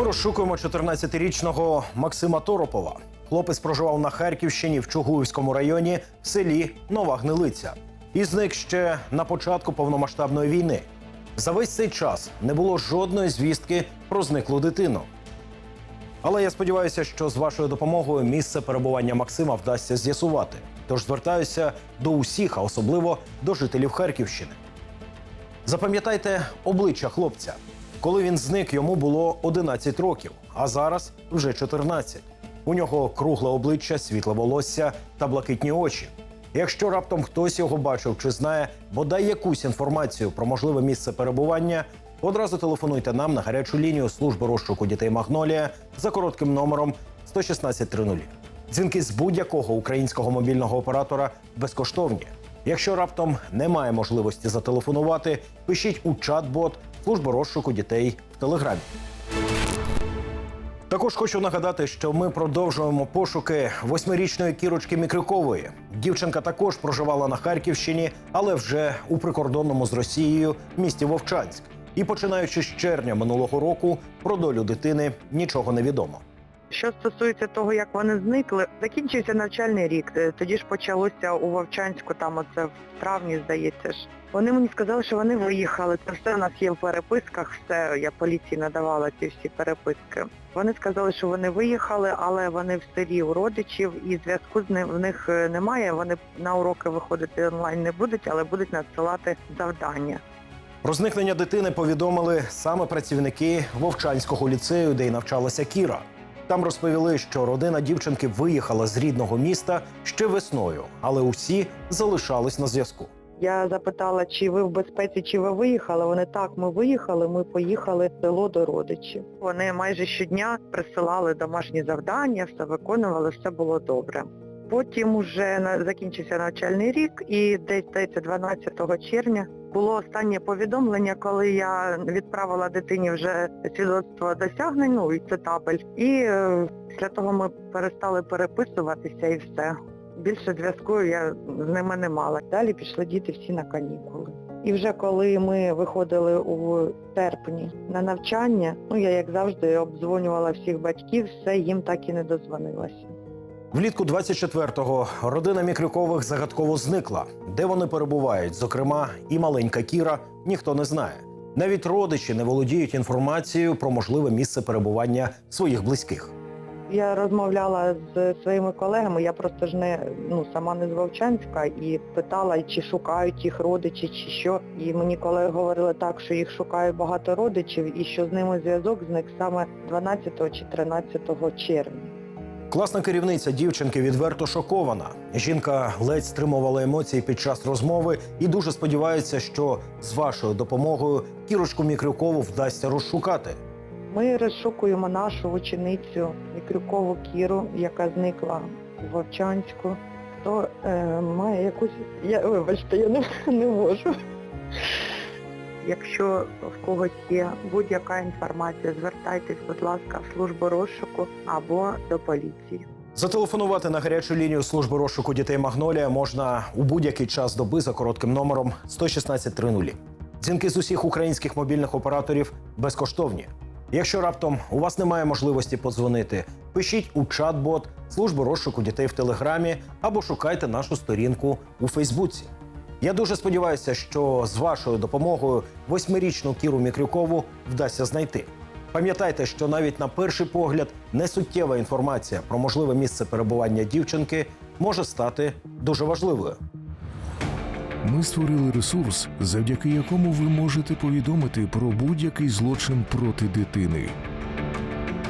Ми розшукуємо 14-річного Максима Торопова. Хлопець проживав на Харківщині в Чугуївському районі в селі Нова Гнилиця. І зник ще на початку повномасштабної війни. За весь цей час не було жодної звістки про зниклу дитину. Але я сподіваюся, що з вашою допомогою місце перебування Максима вдасться з'ясувати. Тож звертаюся до усіх, а особливо до жителів Харківщини. Запам'ятайте обличчя хлопця. Коли він зник, йому було 11 років, а зараз вже 14. У нього кругле обличчя, світле волосся та блакитні очі. Якщо раптом хтось його бачив чи знає бодай якусь інформацію про можливе місце перебування, одразу телефонуйте нам на гарячу лінію служби розшуку дітей Магнолія за коротким номером 11630. Дзвінки з будь-якого українського мобільного оператора безкоштовні. Якщо раптом немає можливості зателефонувати, пишіть у чат-бот служби розшуку дітей в телеграмі. Також хочу нагадати, що ми продовжуємо пошуки восьмирічної кірочки Мікрюкової. Дівчинка також проживала на Харківщині, але вже у прикордонному з Росією місті Вовчанськ. І починаючи з червня минулого року про долю дитини нічого не відомо. Що стосується того, як вони зникли, закінчився навчальний рік. Е, Тоді ж почалося у Вовчанську, там оце в травні, здається ж. Вони мені сказали, що вони виїхали. Це все у нас є в переписках, все я поліції надавала ці всі переписки. Вони сказали, що вони виїхали, але вони в селі у родичів і зв'язку з ним в них е, немає. Вони на уроки виходити онлайн не будуть, але будуть надсилати завдання. Про зникнення дитини повідомили саме працівники Вовчанського ліцею, де й навчалася Кіра. Там розповіли, що родина дівчинки виїхала з рідного міста ще весною, але усі залишались на зв'язку. Я запитала, чи ви в безпеці, чи ви виїхали. Вони так, ми виїхали, ми поїхали в село до родичів. Вони майже щодня присилали домашні завдання, все виконували, все було добре. Потім на- закінчився навчальний рік і десь здається, 12 червня було останнє повідомлення, коли я відправила дитині вже свідоцтво досягнень, ну і це табель. І е, після того ми перестали переписуватися і все. Більше зв'язку я з ними не мала. Далі пішли діти всі на канікули. І вже коли ми виходили у серпні на навчання, ну я як завжди обдзвонювала всіх батьків, все їм так і не дозвонилася. Влітку 24-го родина Мікрюкових загадково зникла. Де вони перебувають, зокрема, і маленька Кіра, ніхто не знає. Навіть родичі не володіють інформацією про можливе місце перебування своїх близьких. Я розмовляла з своїми колегами, я просто ж не ну сама не з Вовчанська і питала, чи шукають їх родичі, чи що. І мені колеги говорили так, що їх шукає багато родичів і що з ними зв'язок зник саме 12 чи 13 червня. Класна керівниця дівчинки відверто шокована. Жінка ледь стримувала емоції під час розмови і дуже сподівається, що з вашою допомогою кірочку Мікрюкову вдасться розшукати. Ми розшукуємо нашу ученицю Мікрюкову Кіру, яка зникла у Вовчанську. Хто е, має якусь... Я, вибачте, я не, не можу. Якщо в когось є будь-яка інформація, звертайтесь, будь ласка, в службу розшуку або до поліції. Зателефонувати на гарячу лінію служби розшуку дітей Магнолія можна у будь-який час доби за коротким номером 11630. Дзвінки з усіх українських мобільних операторів безкоштовні. Якщо раптом у вас немає можливості подзвонити, пишіть у чат-бот служби розшуку дітей в Телеграмі або шукайте нашу сторінку у Фейсбуці. Я дуже сподіваюся, що з вашою допомогою восьмирічну Кіру Мікрюкову вдасться знайти. Пам'ятайте, що навіть на перший погляд несуттєва інформація про можливе місце перебування дівчинки може стати дуже важливою. Ми створили ресурс, завдяки якому ви можете повідомити про будь-який злочин проти дитини.